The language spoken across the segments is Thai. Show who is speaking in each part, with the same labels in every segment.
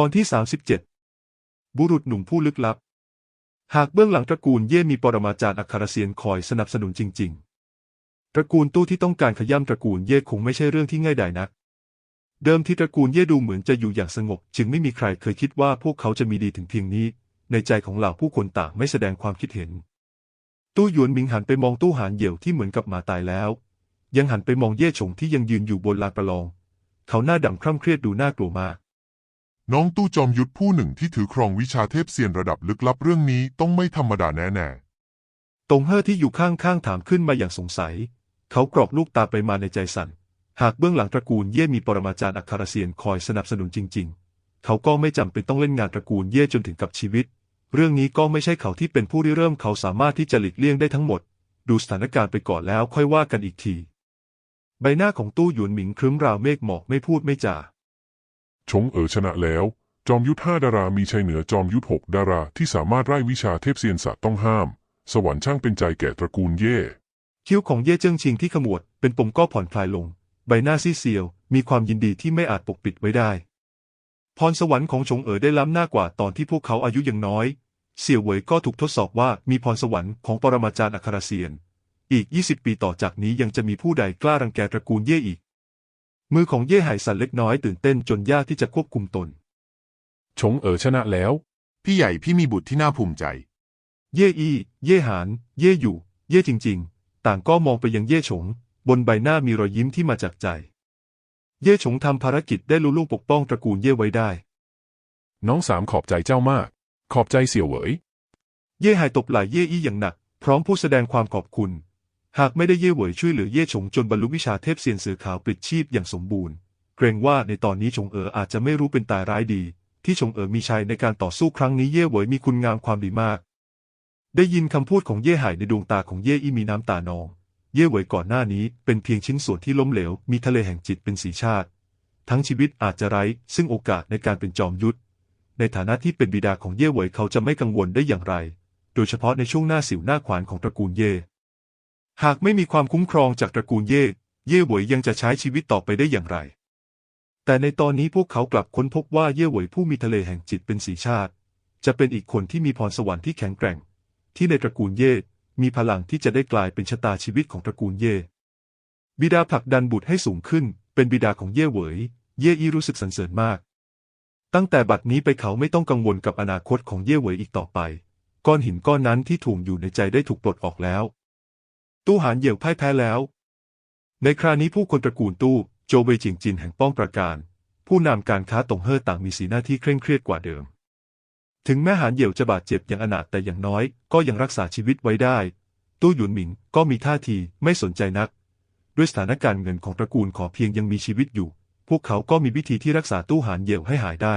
Speaker 1: ตอนที่ 37 บุรุษหนุ่มผู้ลึกลับ หากเบื้องหลังตระกูลเย่มีปรมาจารย์อัครเสียนคอยสนับสนุนจริง ๆ ตระกูลตู้ที่ต้องการขย่ำตระกูลเย่คงไม่ใช่เรื่องที่ง่ายดายนัก เดิมที่ตระกูลเย่ดูเหมือนจะอยู่อย่างสงบ จึงไม่มีใครเคยคิดว่าพวกเขาจะมีดีถึงเพียงนี้ ในใจของเหล่าผู้คนต่างไม่แสดงความคิดเห็น ตู้หยวนมิงหันไปมองตู้หานเหยี่ยวที่เหมือนกับหมาตายแล้ว ยังหันไปมองเย่ฉงที่ยังยืนอยู่บนลานประลอง เขาหน้าดำคร่ำเครียดดูน่ากลัวมาก
Speaker 2: น้องตู้จอมยุทธผู้หนึ่งที่ถือครองวิชาเทพเซียนระดับลึกลับเรื่องนี้ต้องไม่ธรรมดาแน่ๆ
Speaker 1: ตงเฮอที่อยู่ข้างๆถามขึ้นมาอย่างสงสัย เขากรอกลูกตาไปมาในใจสั่น หากเบื้องหลังตระกูลเย่มีปรมาจารย์อัครเสียนคอยสนับสนุนจริง ๆ เขาก็ไม่จำเป็นต้องเล่นงานตระกูลเย่จนถึงกับชีวิต เรื่องนี้ก็ไม่ใช่เขาที่เป็นผู้ริเริ่มเขาสามารถที่จะหลีกเลี่ยงได้ทั้งหมด ดูสถานการณ์ไปก่อนแล้วค่อยว่ากันอีกที ใบหน้าของตู้หยวนหมิงครึ้มราวเมฆหมอกไม่พูดไม่จา
Speaker 2: ชงเอ๋อชนะแล้ว จอมยุทธห้าดารามีชัยเหนือจอมยุทธหกดาราที่สามารถไล่วิชาเทพเซียนสัตว์ต้องห้าม สวรรค์ช่างเป็นใจแก่ตระกูลเย่
Speaker 1: คิ้วของเย่เจิ้งชิงที่ขมวดเป็นปมก็ผ่อนคลายลง ใบหน้าซีเซียว มีความยินดีที่ไม่อาจปกปิดไว้ได้ พรสวรรค์ของชงเอ๋อได้ล้ำหน้ากว่าตอนที่พวกเขาอายุยังน้อย เสี่ยวเหวยก็ถูกทดสอบว่ามีพรสวรรค์ของปรมาจารย์อัครเซียน อีก 20 ปีต่อจากนี้ยังจะมีผู้ใดกล้ารังแกตระกูลเย่อีก มือของเย่หายสั่นเล็กน้อยตื่นเต้นจนยากที่จะควบคุมตน
Speaker 3: ชงเอ๋อชนะแล้ว
Speaker 4: พี่ใหญ่พี่มีบุตรที่น่าภูมิใจ
Speaker 1: เย่อี้เย่หาน เย่อยู่ เย่จริง ๆ ต่างก็มองไปยังเย่ฉง บนใบหน้ามีรอยยิ้มที่มาจากใจ เย่ฉงทำภารกิจได้ลุล่วงปกป้องตระกูลเย่ไว้ได้
Speaker 3: น้องสามขอบใจเจ้ามาก ขอบใจเสี่ยวเหวย
Speaker 1: เย่หายตบไหล่เย่อี้อย่างหนัก พร้อมพูดแสดงความขอบคุณ หากไม่ได้เย่เหวยช่วยเหลือเย่ฉงจนบรรลุวิชาเทพเซียนสือขาวปลิดชีพอย่างสมบูรณ์ เกรงว่าในตอนนี้ชงเอ๋ออาจจะไม่รู้เป็นตายร้ายดี ที่ชงเอ๋อมีชัยในการต่อสู้ครั้งนี้เย่เหวยมีคุณงามความดีมาก ได้ยินคำพูดของเย่หายในดวงตาของเย่อี้มีน้ำตานอง เย่เหวยก่อนหน้านี้เป็นเพียงชิ้นส่วนที่ล้มเหลว มีทะเลแห่งจิตเป็นสีชาติ ทั้งชีวิตอาจจะไร้ ซึ่งโอกาสในการเป็นจอมยุทธในฐานะที่เป็นบิดาของเย่เหวยเขาจะไม่กังวลได้อย่างไร โดยเฉพาะในช่วงหน้าสิวหน้าขวานของตระกูลเย่ หากไม่มีความคุ้มครองจากตระกูลเย่ เย่หวยยังจะใช้ชีวิตต่อไปได้อย่างไร แต่ในตอนนี้พวกเขากลับค้นพบว่าเย่หวยผู้มีทะเลแห่งจิตเป็นสีชาติ จะเป็นอีกคนที่มีพรสวรรค์ที่แข็งแกร่ง ที่ในตระกูลเย่มีพลังที่จะได้กลายเป็นชะตาชีวิตของตระกูลเย่ บิดาผลักดันบุตรให้สูงขึ้น เป็นบิดาของเย่เหวย เย่อี้รู้สึกสรรเสริญมาก ตั้งแต่บัดนี้ไปเขาไม่ต้องกังวลกับอนาคตของเย่เหวยอีกต่อไป ก้อนหินก้อนนั้นที่ถ่วงอยู่ในใจได้ถูกปลดออกแล้ว ตู้หานเหยี่ยวพ่ายแพ้แล้ว ในคราวนี้ผู้คนตระกูลตู้โจเวยจิงจินแห่งป้องประการ ผู้นำการค้าตงเฮ่อต่างมีสีหน้าที่เคร่งเครียดกว่าเดิม ถึงแม้หานเหยี่ยวจะบาดเจ็บอย่างอนาถแต่อย่างน้อยก็ยังรักษาชีวิตไว้ได้ ตู้หยุนหมิงก็มีท่าทีไม่สนใจนัก ด้วยสถานการณ์เงินของตระกูลขอเพียงยังมีชีวิตอยู่ พวกเขาก็มีวิธีที่รักษาตู้หานเหยี่ยวให้หายได้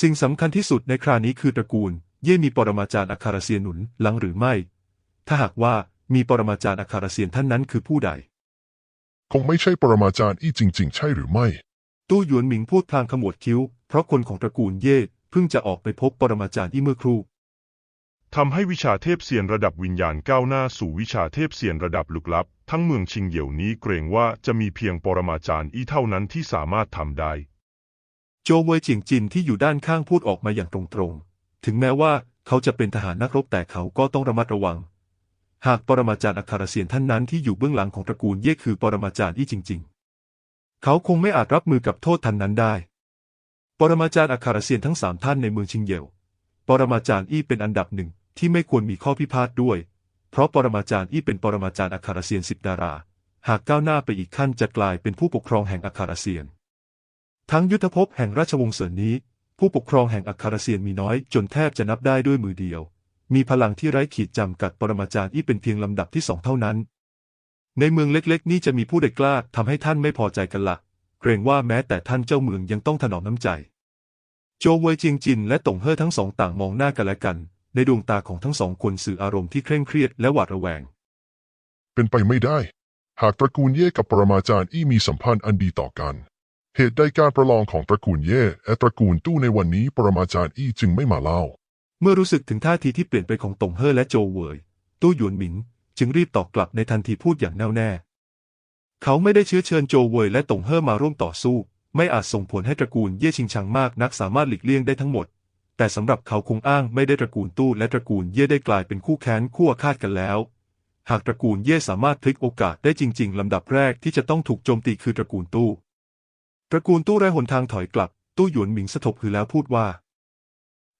Speaker 1: สิ่งสำคัญที่สุดในคราวนี้คือตระกูล เย่มีปรมาจารย์อัครเซียนหนุนหลังหรือไม่ ถ้าหากว่า มีปรมาจารย์อัครเซียนท่านนั้นคือผู้ใด
Speaker 2: คงไม่ใช่ปรมาจารย์อี้จริง ๆ ใช่หรือไม่
Speaker 1: ตู้หยวนหมิงพูดพลางขมวดคิ้ว เพราะคนของตระกูลเย่เพิ่งจะออกไปพบปรมาจารย์อี้เมื่อครู่
Speaker 5: ทำให้วิชาเทพเซียนระดับวิญญาณก้าวหน้าสู่วิชาเทพเซียนระดับลึกลับ ทั้งเมืองชิงเหยี่ยวนี้เกรงว่าจะมีเพียงปรมาจารย์อี้เท่านั้นที่สามารถทำได้
Speaker 1: โจวเวยเจียงจินที่อยู่ด้านข้างพูดออกมาอย่างตรงๆ ถึงแม้ว่าเขาจะเป็นทหารนักรบแต่เขาก็ต้องระมัดระวัง หากปรมาจารย์อัครเสียนท่านนั้นที่อยู่เบื้องหลังของตระกูลเย่คือปรมาจารย์อี้จริง ๆ เขาคงไม่อาจรับมือกับโทษทันนั้นได้ ปรมาจารย์อัครเสียนทั้งสามท่านในเมืองชิงเยวปรมาจารย์อี้เป็นอันดับหนึ่งที่ไม่ควรมีข้อพิพาทด้วย เพราะปรมาจารย์อี้เป็นปรมาจารย์อัครเสียนสิบดารา หากก้าวหน้าไปอีกขั้นจะกลายเป็นผู้ปกครองแห่งอัครเสียน ทั้งยุทธภพแห่งราชวงศ์เสินนี้ ผู้ปกครองแห่งอัครเซียนมีน้อยจนแทบจะนับได้ด้วยมือเดียว มีพลังที่ไร้ขีดจำกัดปรมาจารย์อี้เป็นเพียงลำดับที่สองเท่านั้น ในเมืองเล็กๆ นี่จะมีผู้ใดกล้าทำให้ท่านไม่พอใจกันละ่ะ เกรงว่าแม้แต่ท่านเจ้าเมืองยังต้องถนอมน้ำใจ โจวเวยจียงจินและตงเฮ่อทั้งสองต่างมองหน้ากันและกัน ในดวงตาของทั้งสองคนสื่ออารมณ์ที่เคร่งเครียดและหวาดระแวง
Speaker 2: เป็นไปไม่ได้ หากตระกูลเย่กับปรมาจารย์อี้มีสัมพันธ์อันดีต่อกัน เหตุใดการประลองของตระกูลเย่และตระกูลตู้ในวันนี้ปรมาจารย์อี้จึงไม่มาเล่า
Speaker 1: เมื่อรู้สึกถึงท่าทีที่เปลี่ยนไปของตงเฮ่อและโจเวยตู้หยวนหมิง จึงรีบตอบกลับในทันทีพูดอย่างแน่วแน่ เขาไม่ได้เชื้อเชิญโจเวยและตงเฮ่อมาร่วมต่อสู้ ไม่อาจส่งผลให้ตระกูลเย่ชิงชังมากนักสามารถหลีกเลี่ยงได้ทั้งหมด แต่สำหรับเขาคงอ้างไม่ได้ตระกูลตู้และตระกูลเย่ได้กลายเป็นคู่แค้นคู่อาฆาตกันแล้ว หากตระกูลเย่สามารถพลิกโอกาสได้จริง ๆลำดับแรกที่จะต้องถูกโจมตีคือตระกูลตู้ ตระกูลตู้ไร้หนทางถอยกลับ ตู้หยวนหมิงสะทบคือแล้วพูดว่า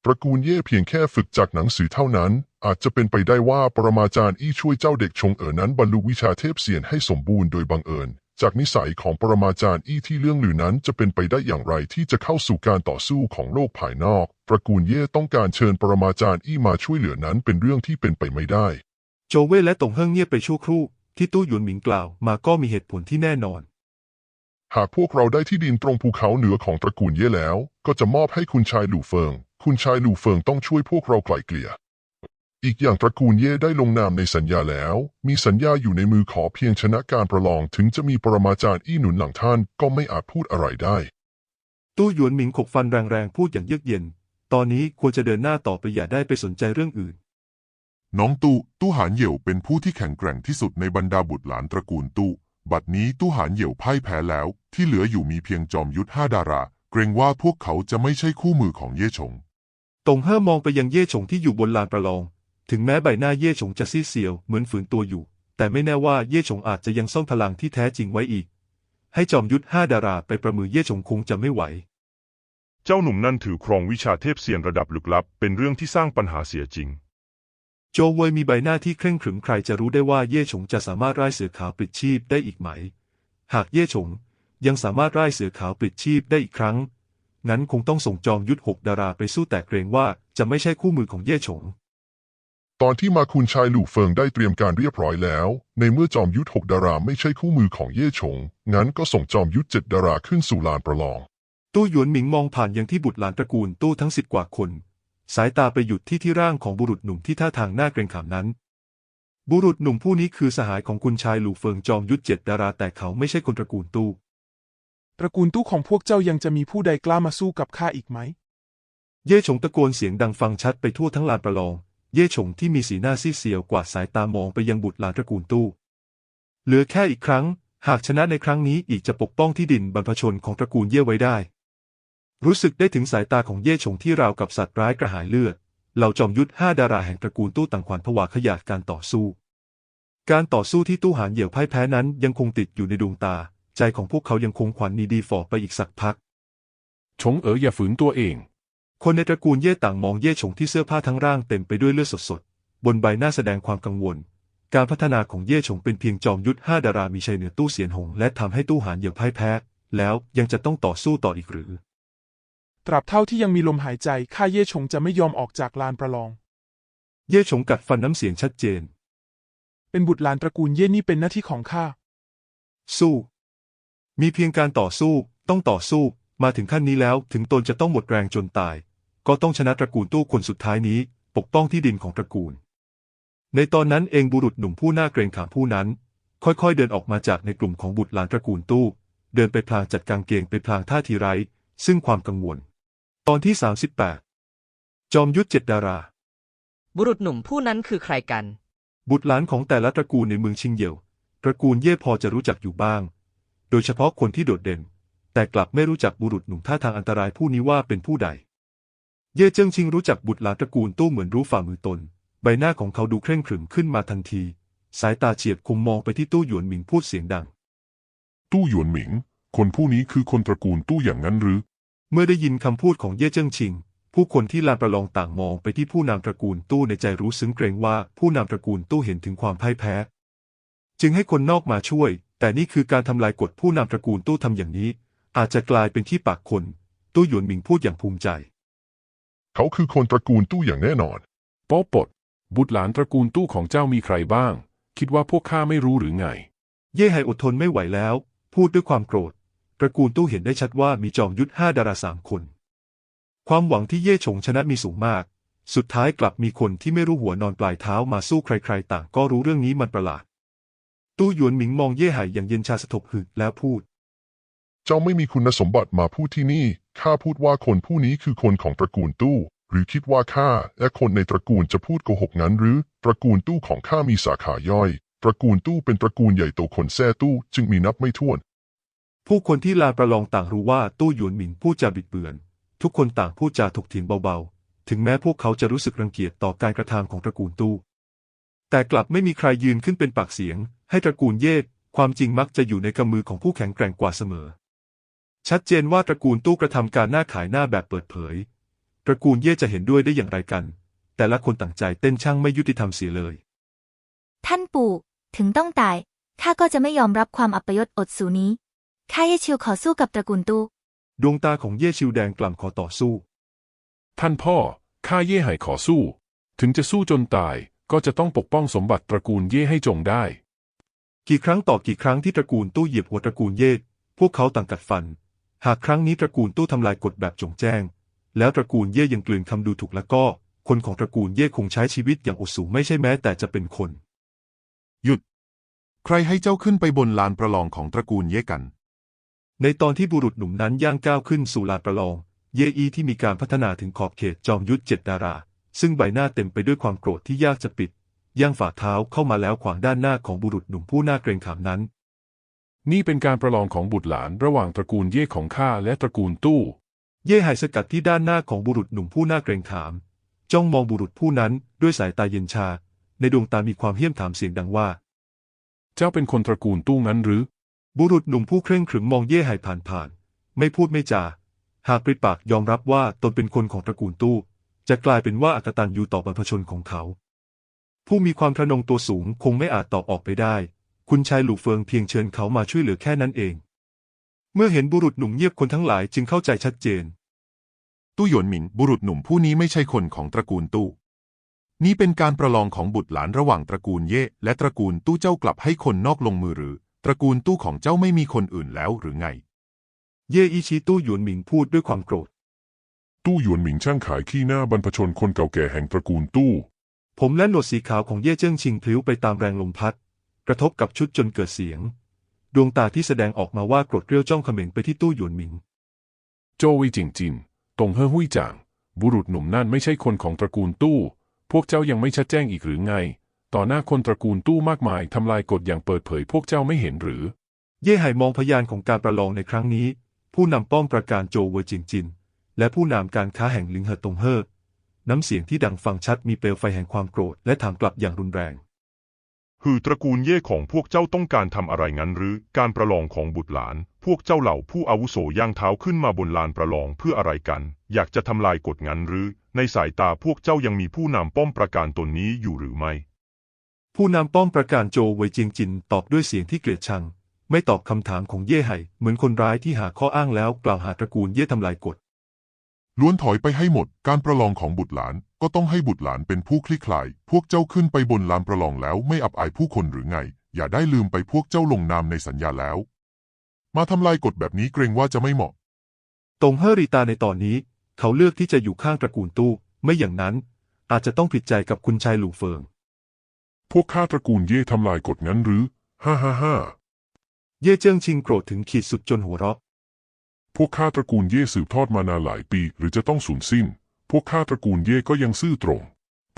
Speaker 2: ตระกูลเย่เพียงแค่ฝึกจากหนังสือเท่านั้น อาจจะเป็นไปได้ว่าปรมาจารย์อี้ช่วยเจ้าเด็กชงเอ๋อนั้นบรรลุวิชาเทพเสียนให้สมบูรณ์โดยบังเอิญ จากนิสัยของปรมาจารย์อี้ที่เรื่องลือนั้นจะเป็นไปได้อย่างไรที่จะเข้าสู่การต่อสู้ของโลกภายนอก ตระกูลเย่ต้องการเชิญปรมาจารย์อี้มาช่วยเหลือนั้นเป็นเรื่องที่เป็นไปไม่ได้
Speaker 1: โจวเว่และตงเฮิงเงียบไปชั่วครู่ที่ตู้หยวนหมิงกล่าวมาก็มีเหตุผลที่แน่นอน
Speaker 2: หากพวกเราได้ที่ดินตรงภูเขาเหนือของตระกูลเย่แล้ว ก็จะมอบให้คุณชายหลู่เฟิง คุณชายหลู่เฟิงต้องช่วยพวกเราไกล่เกลี่ย อีกอย่างตระกูลเย่ได้ลงนามในสัญญาแล้ว มีสัญญาอยู่ในมือขอเพียงชนะการประลองถึงจะมีปรมาจารย์อี้หนุนหลังท่านก็ไม่อาจพูดอะไรได้
Speaker 1: ตู้หยวนหมิงขบฟันแรงๆพูดอย่างเยือกเย็น ตอนนี้ควรจะเดินหน้าต่อไปอย่าได้ไปสนใจเรื่องอื่น
Speaker 4: น้องตู้ตู้หานเหยี่ยวเป็นผู้ที่แข็งแกร่งที่สุดในบรรดาบุตรหลานตระกูลตู้ บัดนี้ตู้หานเหยี่ยวพ่ายแพ้แล้ว ที่เหลืออยู่มีเพียงจอมยุทธห้าดารา เกรงว่าพวกเขาจะไม่ใช่คู่มือของเย่ชง
Speaker 1: ตงเฮ่อมองไปยังเย่ฉงที่อยู่บนลานประลอง ถึงแม้ใบหน้าเย่ฉงจะซีดเซียวเหมือนฝืนตัวอยู่ แต่ไม่แน่ว่าเย่ฉงอาจจะยังซ่อนพลังที่แท้จริงไว้อีก ให้จอมยุทธห้าดาราไปประมือเย่ฉงคงจะไม่ไหว
Speaker 5: เจ้าหนุ่มนั่นถือครองวิชาเทพเซียนระดับลึกลับ เป็นเรื่องที่สร้างปัญหาเสียจริง
Speaker 1: โจวเวยมีใบหน้าที่เคร่งขรึมใครจะรู้ได้ว่าเย่ฉงจะสามารถไล่เสือขาวปลิดชีพได้อีกไหม หากเย่ฉงยังสามารถไล่เสือขาวปลิดชีพได้อีกครั้ง งั้นคงต้องส่งจอมยุทธหกดาราไปสู้แต่เกรงว่าจะไม่ใช่คู่มือของเย่ฉง
Speaker 2: ตอนที่มาคุณชายหลู่เฟิงได้เตรียมการเรียบร้อยแล้ว ในเมื่อจอมยุทธหกดาราไม่ใช่คู่มือของเย่ชงงั้นก็ส่งจอมยุทธเจ็ดดาราขึ้นสู่ลานประลอง
Speaker 1: ตู้หยวนหมิงมองผ่านยังที่บุตรหลานตระกูลตู้ทั้งสิบกว่าคน สายตาไปหยุดที่ที่ร่างของบุรุษหนุ่มที่ท่าทางน่าเกรงขามนั้น บุรุษหนุ่มผู้นี้คือสหายของคุณชายหลู่เฟิงจอมยุทธเจ็ดดาราแต่เขาไม่ใช่คนตระกูลตู้
Speaker 6: ตระกูลตู้ของพวกเจ้ายังจะมีผู้ใดกล้ามาสู้กับข้าอีกไหม
Speaker 1: เย่ฉงตะโกนเสียงดังฟังชัดไปทั่วทั้งลานประลอง เย่ฉงที่มีสีหน้าซีดเซียวกว่าสายตามองไปยังบุตรหลานตระกูลตู้ เหลือแค่อีกครั้ง หากชนะในครั้งนี้อีกจะปกป้องที่ดินบรรพชนของตระกูลเย่ไว้ได้ รู้สึกได้ถึงสายตาของเย่ฉงที่ราวกับสัตว์ร้ายกระหายเลือด เหล่าจอมยุทธห้าดาราแห่งตระกูลตู้ต่างขวัญผวาขยาดการต่อสู้ การต่อสู้ที่ตู้หานเหยี่ยวพ่ายแพ้นั้นยังคงติดอยู่ในดวงตา ใจของพวกเขายังคงขวัญนีดีฝ่อไปอีกสักพัก
Speaker 3: ชงเอ๋ออย่าฝืนตัวเอง
Speaker 1: คนในตระกูลเย่ต่างมองเย่ฉงที่เสื้อผ้าทั้งร่างเต็มไปด้วยเลือดสดๆ บนใบหน้าแสดงความกังวล การพัฒนาของเย่ฉงเป็นเพียงจอมยุทธห้าดารามีชัยเหนือตู้เสียนหง และทำให้ตู้หานเหยี่ยวพ่ายแพ้ แล้วยังจะต้องต่อสู้ต่ออีกหรือ
Speaker 6: ตราบเท่าที่ยังมีลมหายใจข้าเย่ชงจะไม่ยอมออกจากลานประลอง
Speaker 1: เย่ฉงกัดฟันน้ำเสียงชัดเจน
Speaker 6: เป็นบุตรหลานตระกูลเย่นี่เป็นหน้าที่ของข้า
Speaker 1: สู้ มีเพียงการต่อสู้ ต้องต่อสู้ มาถึงขั้นนี้แล้ว ถึงตนจะต้องหมดแรงจนตาย ก็ต้องชนะตระกูลตู้คนสุดท้ายนี้ ปกป้องที่ดินของตระกูล ในตอนนั้นเองบุรุษหนุ่มผู้น่าเกรงขามผู้นั้น ค่อยๆเดินออกมาจากในกลุ่มของบุตรหลานตระกูลตู้ เดินไปพลางจัดกางเกงไปพลางท่าทีไร้ ซึ่งความกังวล ตอนที่ 38 จอมยุทธเจ็ดดารา
Speaker 7: บุรุษหนุ่มผู้นั้นคือใครกัน
Speaker 1: บุตรหลานของแต่ละตระกูลในเมืองชิงเหยี่ยว ตระกูลเย่พอจะรู้จักอยู่บ้าง โดยเฉพาะคนที่โดดเด่น แต่กลับไม่รู้จักบุรุษหนุ่มท่าทางอันตรายผู้นี้ว่าเป็นผู้ใด เย่เจิ้งชิงรู้จักบุตรหลานตระกูลตู้เหมือนรู้ฝ่ามือตน ใบหน้าของเขาดูเคร่งขรึมขึ้นมาทันที สายตาเฉียบคมมองไปที่ตู้หยวนหมิงพูดเสียงดัง
Speaker 2: ตู้หยวนหมิง คนผู้นี้คือคนตระกูลตู้อย่างนั้นหรือ
Speaker 1: เมื่อได้ยินคำพูดของเย่เจิ้งชิง ผู้คนที่ลานประลองต่างมองไปที่ผู้นำตระกูลตู้ในใจรู้ซึ้งเกรงว่าผู้นำตระกูลตู้เห็นถึงความพ่ายแพ้ จึงให้คนนอกมาช่วย แต่นี่คือการทำลายกฎผู้นำตระกูลตู้ทำอย่างนี้ อาจจะกลายเป็นที่ปากคน ตู้หยวนหมิงพูดอย่างภูมิใจ
Speaker 2: เขาคือคนตระกูลตู้อย่างแน่นอน
Speaker 3: โป๊ะปด บุตรหลานตระกูลตู้ของเจ้ามีใครบ้าง คิดว่าพวกข้าไม่รู้หรือไง
Speaker 1: เย่ไฮอดทนไม่ไหวแล้ว พูดด้วยความโกรธ ตระกูลตู้เห็นได้ชัดว่ามีจอมยุทธห้าดาราสามคน ความหวังที่เย่ฉงชนะมีสูงมาก สุดท้ายกลับมีคนที่ไม่รู้หัวนอนปลายเท้ามาสู้ใครๆ ต่างก็รู้เรื่องนี้มันประหลาด ตู้หยวนหมิงมองเย่ไห่อย่างเย็นชาสะทบหึกแล้วพูด
Speaker 2: เจ้าไม่มีคุณสมบัติมาพูดที่นี่ ข้าพูดว่าคนผู้นี้คือคนของตระกูลตู้ หรือคิดว่าข้าและคนในตระกูลจะพูดโกหกงั้นหรือ ตระกูลตู้ของข้ามีสาขาย่อย ตระกูลตู้เป็นตระกูลใหญ่โตคนแท้ตู้จึงมีนับไม่ถ้วน
Speaker 1: ผู้คนที่ลานประลองต่างรู้ว่าตู้หยวนหมิงพูดจาบิดเบือน ทุกคนต่างพูดจาถกเถียงเบาๆ ถึงแม้พวกเขาจะรู้สึกรังเกียจต่อการกระทำของตระกูลตู้ แต่กลับไม่มีใครยืนขึ้นเป็นปากเสียง ให้ตระกูลเยศความจริงมักจะอยู่ในกำมือของผู้แข็งแกร่งกว่าเสมอ ชัดเจนว่าตระกูลตู้กระทำการหน้าขายหน้าแบบเปิดเผย ตระกูลเย่จะเห็นด้วยได้อย่างไรกัน แต่ละคนต่างใจเต้นช่างไม่ยุติธรรมเสียเลย
Speaker 8: ท่านปู่ถึงต้องตายข้าก็จะไม่ยอมรับความอัปยศอดสูนี้ข้าเยชิวขอสู้กับตระกูลตู้
Speaker 1: ดวงตาของเย่ชิวแดงกล่ำขอต่อสู้
Speaker 9: ท่านพ่อข้าเย่ไห่ขอสู้ ถึงจะสู้จนตาย ก็จะต้องปกป้องสมบัติตระกูลเย่ให้จงได้
Speaker 1: กี่ครั้งต่อกี่ครั้งที่ตระกูลตู้เหยียบหัวตระกูลเย่พวกเขาต่างกัดฟัน หากครั้งนี้ตระกูลตู้ทำลายกฎแบบจงแจ้ง แล้วตระกูลเย่ยังกลืนคำดูถูกแล้วก็ คนของตระกูลเย่คงใช้ชีวิตอย่างอดสูไม่ใช่แม้แต่จะเป็นคน
Speaker 10: หยุด ใครให้เจ้าขึ้นไปบนลานประลองของตระกูลเย่กัน
Speaker 1: ในตอนที่บุรุษหนุ่มนั้นย่างก้าวขึ้นสู่ลานประลอง เยอีที่มีการพัฒนาถึงขอบเขตจอมยุทธเจ็ดดารา ซึ่งใบหน้าเต็มไปด้วยความโกรธที่ยากจะปิด ย่างฝ่าเท้าเข้ามาแล้วขวางด้านหน้าของบุรุษหนุ่มผู้น่าเกรงขามนั้น
Speaker 9: นี่เป็นการประลองของบุตรหลานระหว่างตระกูลเย่ของข้าและตระกูลตู้
Speaker 1: เย่ไห่สกัดที่ด้านหน้าของบุรุษหนุ่มผู้น่าเกรงขาม จ้องมองบุรุษผู้นั้นด้วยสายตาเย็นชา ในดวงตามีความเหี้ยมถามเสียงดังว่า
Speaker 9: เจ้าเป็นคนตระกูลตู้งั้นหรือ
Speaker 1: บุรุษหนุ่มผู้เคร่งขรึมมองเย่ไห่ผ่านผ่านๆไม่พูดไม่จา หากปริปากยอมรับว่าตนเป็นคนของตระกูลตู้ จะกลายเป็นว่าอักตันอยู่ต่อบรรพชนของเขา ผู้มีความทะนงตัวสูงคงไม่อาจตอบออกไปได้ คุณชายหลู่เฟิงเพียงเชิญเขามาช่วยเหลือแค่นั้นเอง เมื่อเห็นบุรุษหนุ่มเงียบคนทั้งหลายจึงเข้าใจชัดเจน
Speaker 10: ตู้หยวนหมินบุรุษหนุ่มผู้นี้ไม่ใช่คนของตระกูลตู้ นี่เป็นการประลองของบุตรหลานระหว่างตระกูลเย่และตระกูลตู้เจ้ากลับให้คนนอกลงมือหรือ ตระกูลตู้ของเจ้าไม่มีคนอื่นแล้วหรือไง
Speaker 1: เย่อีชีตู้หยวนหมิงพูดด้วยความโกรธ
Speaker 3: ตู้หยวนหมิงช่างขายขี้หน้าบรรพชนคนเก่าแก่แห่งตระกูลตู้
Speaker 1: ผมและหนวดสีขาวของเย่เจิ้งชิงพลิ้วไปตามแรงลมพัด กระทบกับชุดจนเกิดเสียง ดวงตาที่แสดงออกมาว่าโกรธเกรี้ยวจ้องเขม็งไปที่ตู้หยวนหมิง
Speaker 9: โจวีจิงจินตงเฮ่อหุยจาง บุรุษหนุ่มนั่นไม่ใช่คนของตระกูลตู้ พวกเจ้ายังไม่ชัดแจ้งอีกหรือไง ต่อหน้าคนตระกูลตู้มากมายทำลายกฎอย่างเปิดเผยพวกเจ้าไม่เห็นหรือ
Speaker 1: เย่ไห่มองพยานของการประลองในครั้งนี้ ผู้นำป้อมประการโจวเวอจิงจิน และผู้นำการค้าแห่งลิงเหอตงเฮอน้ำเสียงที่ดังฟังชัดมีเปลวไฟแห่งความโกรธและถามกลับอย่างรุนแรง
Speaker 5: หือตระกูลเย่ของพวกเจ้าต้องการทำอะไรงั้นหรือการประลองของบุตรหลาน พวกเจ้าเหล่าผู้อาวุโสย่างเท้าขึ้นมาบนลานประลองเพื่ออะไรกัน อยากจะทำลายกฎงั้นหรือ ในสายตาพวกเจ้ายังมีผู้นำป้อมประการตนนี้อยู่หรือไม่
Speaker 1: ผู้นำป้อมประการโจวเวจิงจินตอบด้วยเสียงที่เกลียดชัง ไม่ตอบคำถามของเย่ไห่เหมือนคนร้ายที่หาข้ออ้างแล้วกล่าวหาตระกูลเย่ทำลายกฎ
Speaker 10: ล้วนถอยไปให้หมด การประลองของบุตรหลาน ก็ต้องให้บุตรหลานเป็นผู้คลี่คลาย พวกเจ้าขึ้นไปบนลานประลองแล้วไม่อับอายผู้คนหรือไง อย่าได้ลืมไปพวกเจ้าลงนามในสัญญาแล้ว มาทำลายกฎแบบนี้เกรงว่าจะไม่เหมาะ
Speaker 1: ตรงเฮอริตาในตอนนี้ เขาเลือกที่จะอยู่ข้างตระกูลตู้ไม่อย่างนั้น อาจจะต้องผิดใจกับคุณชายหลู่เฟิง
Speaker 3: พวกข้าตระกูลเย่ทำลายกฎงั้นหรือ ฮ่าฮ่าฮ่า
Speaker 1: เย่เจิ้งชิงโกรธถึงขีดสุดจนหัวเราะ
Speaker 3: พวกข้าตระกูลเย่สืบทอดมานานหลายปี หรือจะต้องสูญสิ้น พวกข้าตระกูลเย่ก็ยังซื่อตรง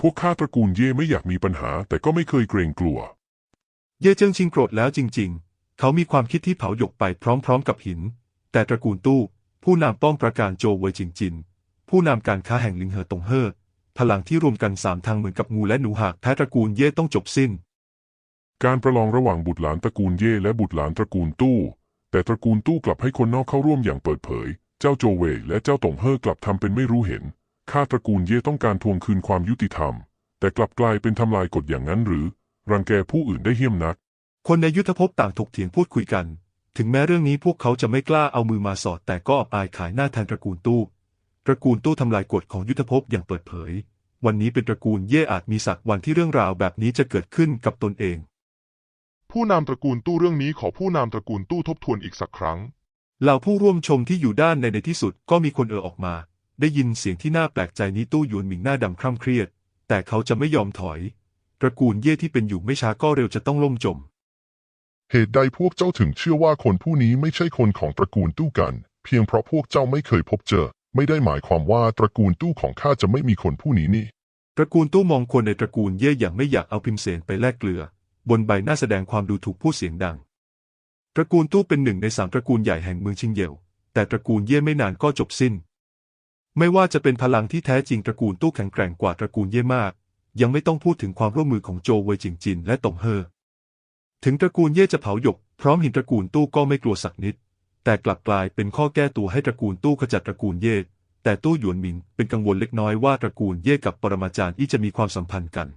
Speaker 3: พวกข้าตระกูลเย่ไม่อยากมีปัญหา แต่ก็ไม่เคยเกรงกลัว
Speaker 1: เย่เจิ้งชิงโกรธแล้วจริง ๆ เขามีความคิดที่เผาหยกไปพร้อมๆกับหิน แต่ตระกูลตู้ ผู้นำป้อมประการโจวเวยจิงจิน ผู้นำการค้าแห่งลิงเหอตงเฮอพลังที่รวมกันสามทางเหมือนกับงูและหนูหากแพ้ตระกูลเย่ต้องจบสิ้น
Speaker 3: การประลองระหว่างบุตรหลานตระกูลเย่และบุตรหลานตระกูลตู้ แต่ตระกูลตู้กลับให้คนนอกเข้าร่วมอย่างเปิดเผย เจ้าโจเวและเจ้าตงเฮอกลับทำเป็นไม่รู้เห็น ข้าตระกูลเย่ต้องการทวงคืนความยุติธรรม แต่กลับกลายเป็นทำลายกฎอย่างนั้นหรือ รังแกผู้อื่นได้เหี้ยมนัก
Speaker 1: คนในยุทธภพต่างถกเถียงพูดคุยกัน ถึงแม้เรื่องนี้พวกเขาจะไม่กล้าเอามือมาสอด แต่ก็อับอายขายหน้าแทนตระกูลตู้ ตระกูลตู้ทำลายกฎของยุทธภพอย่างเปิดเผย วันนี้เป็นตระกูลเย่อาจมีสักวันที่เรื่องราวแบบนี้จะเกิดขึ้นกับตนเอง
Speaker 11: ผู้นำตระกูลตู้เรื่องนี้ขอผู้นำตระกูลตู้ทบทวนอีกสักครั้ง
Speaker 1: เหล่าผู้ร่วมชมที่อยู่ด้านในในที่สุดก็มีคนเอ่อออกมา ได้ยินเสียงที่น่าแปลกใจนี้ตู้หยวนหมิงหน้าดำคร่ำเครียด แต่เขาจะไม่ยอมถอย ตระกูลเย่ที่เป็นอยู่ไม่ช้าก็เร็วจะต้องล่มจม
Speaker 3: เหตุใดพวกเจ้าถึงเชื่อว่าคนผู้นี้ไม่ใช่คนของตระกูลตู้กัน เพียงเพราะพวกเจ้าไม่เคยพบเจอ ไม่ได้หมายความว่าตระกูลตู้ของข้าจะไม่มีคนผู้นี้นี่
Speaker 1: ตระกูลตู้มองคนในตระกูลเย่อย่างไม่อยากเอาพิมเสนไปแลกเกลือ บนใบหน้าแสดงความดูถูกพูดเสียงดัง ตระกูลตู้เป็นหนึ่งในสามตระกูลใหญ่แห่งเมืองชิงเยวแต่ตระกูลเย่ไม่นานก็จบสิ้น ไม่ว่าจะเป็นพลังที่แท้จริงตระกูลตู้แข็งแกร่งกว่าตระกูลเย่มาก ยังไม่ต้องพูดถึงความร่วมมือของโจวเวยจิงจินและตงเฮอ ถึงตระกูลเย่จะเผาหยก พร้อมหินตระกูลตู้ก็ไม่กลัวสักนิด แต่กลับกลายเป็นข้อแก้ตัวให้ตระกูลตู้ขจัดตระกูลเย่แต่ตู้หยวนหมิงเป็นกังวลเล็กน้อยว่าตระกูลเย่กับปรมาจารย์อี้จะมีความสัมพันธ์กัน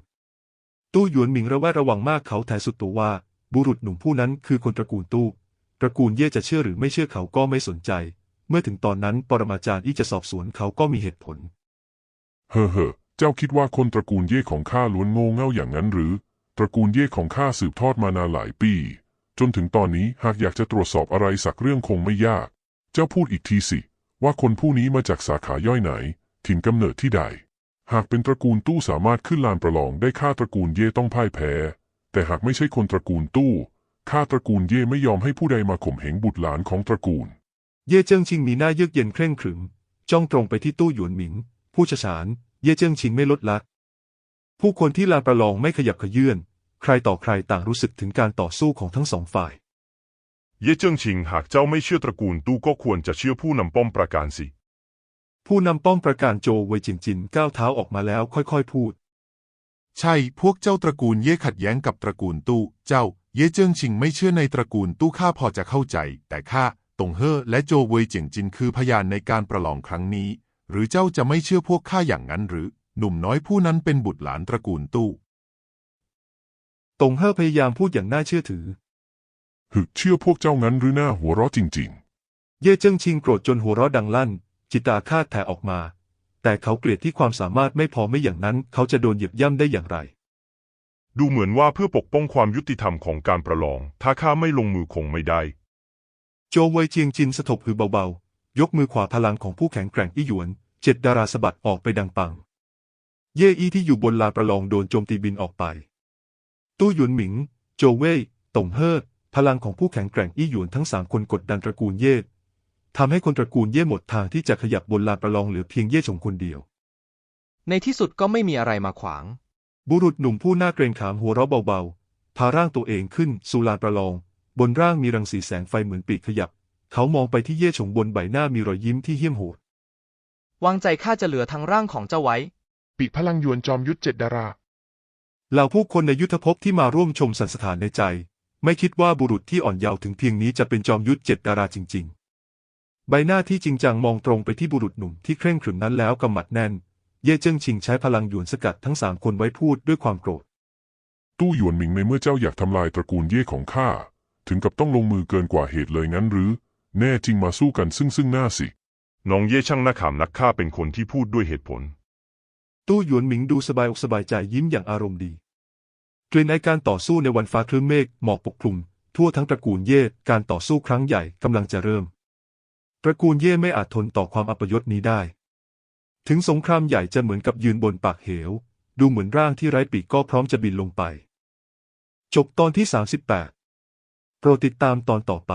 Speaker 1: ตู้หยวนหมิงระแวดระวังมากเขาแทสุดตัวว่า บุรุษหนุ่มผู้นั้นคือคนตระกูลตู้ตระกูลเย่จะเชื่อหรือไม่เชื่อเขาก็ไม่สนใจ เมื่อถึงตอนนั้นปรมาจารย์อี้จะสอบสวนเขาก็มีเหตุผล
Speaker 3: เฮ่อเฮ่อเจ้าคิดว่าคนตระกูลเย่ของข้าล้วนโง่เง่าอย่างนั้นหรือ ตระกูลเย่ของข้าสืบทอดมานานหลายปี จนถึงตอนนี้หากอยากจะตรวจสอบอะไรสักเรื่องคงไม่ยาก เจ้าพูดอีกทีสิ ว่าคนผู้นี้มาจากสาขาย่อยไหน ถิ่นกำเนิดที่ใด หากเป็นตระกูลตู้สามารถขึ้นลานประลองได้ข้าตระกูลเย่ต้องพ่ายแพ้ แต่หากไม่ใช่คนตระกูลตู้ข้าตระกูลเย่ไม่ยอมให้ผู้ใดมาข่มเหงบุตรหลานของตระกูล
Speaker 1: เย่เจิ้งชิงมีหน้าเยือกเย็นเคร่งขรึม จ้องตรงไปที่ตู้หยวนหมิง ผู้เฉฉาน เย่เจิ้งชิงไม่ลดละผู้คนที่ลานประลองไม่ขยับขยื่น ใครต่อใครต่างรู้สึกถึงการต่อสู้ของทั้งสองฝ่าย
Speaker 5: เย่เจิ้งชิงหากเจ้าไม่เชื่อตระกูลตู้ก็ควรจะเชื่อผู้นำป้อมประการสิ
Speaker 1: ผู้นำป้อมประการโจวเวยจินจินก้าวเท้าออกมาแล้วค่อยๆพูด
Speaker 10: ใช่ พวกเจ้าตระกูลเย่ขัดแย้งกับตระกูลตู้ เจ้า เย่เจิ้งชิงไม่เชื่อในตระกูลตู้ข้าพอจะเข้าใจ แต่ข้าตงเฮ่อและโจเวยเจียงจินคือพยานในการประลองครั้งนี้ หรือเจ้าจะไม่เชื่อพวกข้าอย่างนั้นหรือ หนุ่มน้อยผู้นั้นเป็นบุตรหลานตระกูลตู้
Speaker 1: ตงเฮ่อพยายามพูดอย่างน่าเชื่อถือ
Speaker 3: หึกเชื่อพวกเจ้างั้นหรือหน้าหัวเราะจริง
Speaker 1: เย่เจิ้งชิงโกรธจนหัวเราะดังลั่น จิตอาฆาตแผ่ออกมา แต่เขาเกลียดที่ความสามารถไม่พอไม่อย่างนั้นเขาจะโดนเหยียบย่ำได้อย่างไร
Speaker 5: ดูเหมือนว่าเพื่อปกป้องความยุติธรรมของการประลอง ถ้าข้าไม่ลงมือคงไม่ได้
Speaker 1: โจวเวยเจียงจินสะทบหือเบาๆ ยกมือขวาพลังของผู้แข็งแกร่งอี้หยวน เจ็ดดาราสะบัดออกไปดังปัง เย่อี้ที่อยู่บนลานประลองโดนโจมตีบินออกไป ตู้หยวนหมิง โจวเว่ยตงเฮ่อพลังของผู้แข็งแกร่งอี้หยวนทั้งสามคนกดดันตระกูลเย่ ทำให้คนตระกูลเย่หมดทางที่จะขยับบนลานประลองเหลือเพียงเย่ชงคนเดียว
Speaker 7: ในที่สุดก็ไม่มีอะไรมาขวาง
Speaker 1: บุรุษหนุ่มผู้หน้าเกรงขามหัวเราะเบาๆ พาร่างตัวเองขึ้นสู่ลานประลอง บนร่างมีรังสีแสงไฟเหมือนปีกขยับ เขามองไปที่เย่ฉงบนใบหน้ามีรอยยิ้มที่เหี้ยมโหด
Speaker 7: วางใจข้าจะเหลือทั้งร่างของเจ้าไว้
Speaker 11: ปีกพลังยวนจอมยุทธเจ็ดดารา
Speaker 1: เหล่าผู้คนในยุทธภพที่มาร่วมชมสันสถานในใจ ไม่คิดว่าบุรุษที่อ่อนเยาว์ถึงเพียงนี้จะเป็นจอมยุทธเจ็ดดาราจริง ๆ ใบหน้าที่จริงจังมองตรงไปที่บุรุษหนุ่มที่เคร่งขรึมนั้นแล้วกำหมัดแน่น เย่เจิ้งชิงใช้พลังหยวนสกัดทั้งสามคนไว้พูดด้วยความโกรธ
Speaker 3: ๆตู้หยวนหมิงในเมื่อเจ้าอยากทำลายตระกูลเย่ของข้า ถึงกับต้องลงมือเกินกว่าเหตุเลยงั้นหรือ แน่จริงมาสู้กันซึ่งซึ่งหน้าสิ
Speaker 5: น้องเย่ช่างนักขำนักฆ่าเป็นคนที่พูดด้วยเหตุผล
Speaker 1: ตู้หยวนหมิงดูสบายอกสบายใจยิ้มอย่างอารมณ์ดีกลิ่นไอการต่อสู้ในวันฟ้าครึ้มเมฆหมอกปกคลุม ทั่วทั้งตระกูลเย่การต่อสู้ครั้งใหญ่กำลังจะเริ่ม ตระกูลเย่ไม่อาจทนต่อความอัปยศนี้ได้ ถึงสงครามใหญ่จะเหมือนกับยืนบนปากเหว ดูเหมือนร่างที่ไร้ปีกก็พร้อมจะบินลงไป จบตอนที่ 38 โปรดติดตามตอนต่อไป